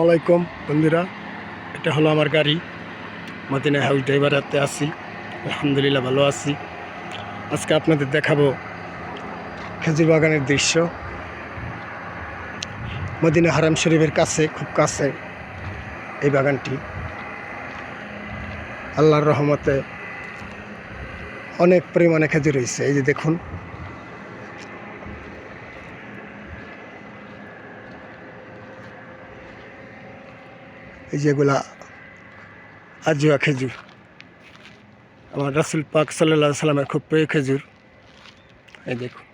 আলাইকুম, বন্ধুরা। এটা হলো আমার গাড়ি। মদিনা হাউস ড্রাইভারাতে আছি। আলহামদুলিল্লাহ ভালো আছি। আজকে আপনাদের দেখাবো খেজুর বাগানের দৃশ্য। মদিনা হারাম শরীফের কাছে, খুব কাছে এই বাগানটি। আল্লাহর রহমতে অনেক পরিমাণে খেজুর হয়েছে। এই যে দেখুন যেগুলা আজুয়া খেজুর। আমার রাসুল পাক সাল্লা সাল্লামের খুব প্রিয় খেজুর। এই দেখুন।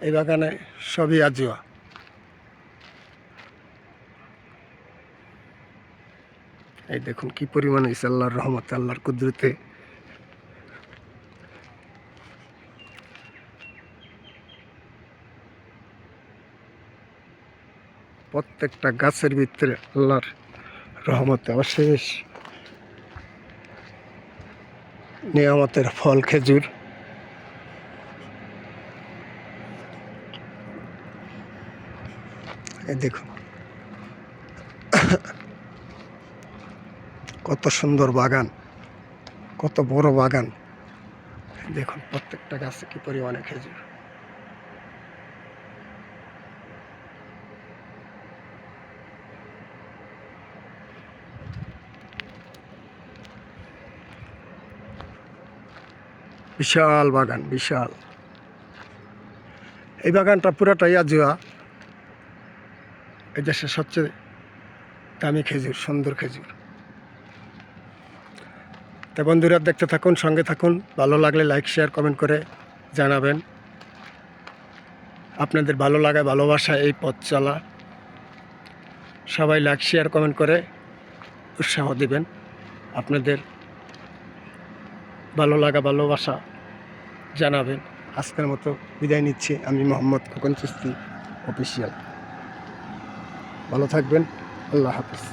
এই বাগানে সবই আজুয়া। এই দেখুন কি পরিমাণ হয়েছে আল্লাহর রহমতে, আল্লাহর কুদরতে। প্রত্যেকটা গাছের ভিতরে আল্লাহর রহমতে অশেষ নিয়ামতের ফল খেজুর। দেখুন। কত সুন্দর বাগান, কত বড় বাগান। দেখুন প্রত্যেকটা গাছে কি পরিমাণে খেজুর। বিশাল বাগান, বিশাল। এই বাগানটা পুরাটাই আজুয়া এই দেশের সবচেয়ে দামি খেজুর, সুন্দর খেজুর। তা বন্ধুরা, দেখতে থাকুন, সঙ্গে থাকুন। ভালো লাগলে লাইক শেয়ার কমেন্ট করে জানাবেন। আপনাদের ভালো লাগায় ভালোবাসা এই পথ চলা। সবাই লাইক শেয়ার কমেন্ট করে উৎসাহ দিবেন। আপনাদের ভালো লাগা, ভালোবাসা জানাবেন। আজকের মতো বিদায় নিচ্ছি। আমি মোহাম্মদ খোকন চিস্তি অফিসিয়াল। ভালো থাকবেন। আল্লাহ হাফিজ।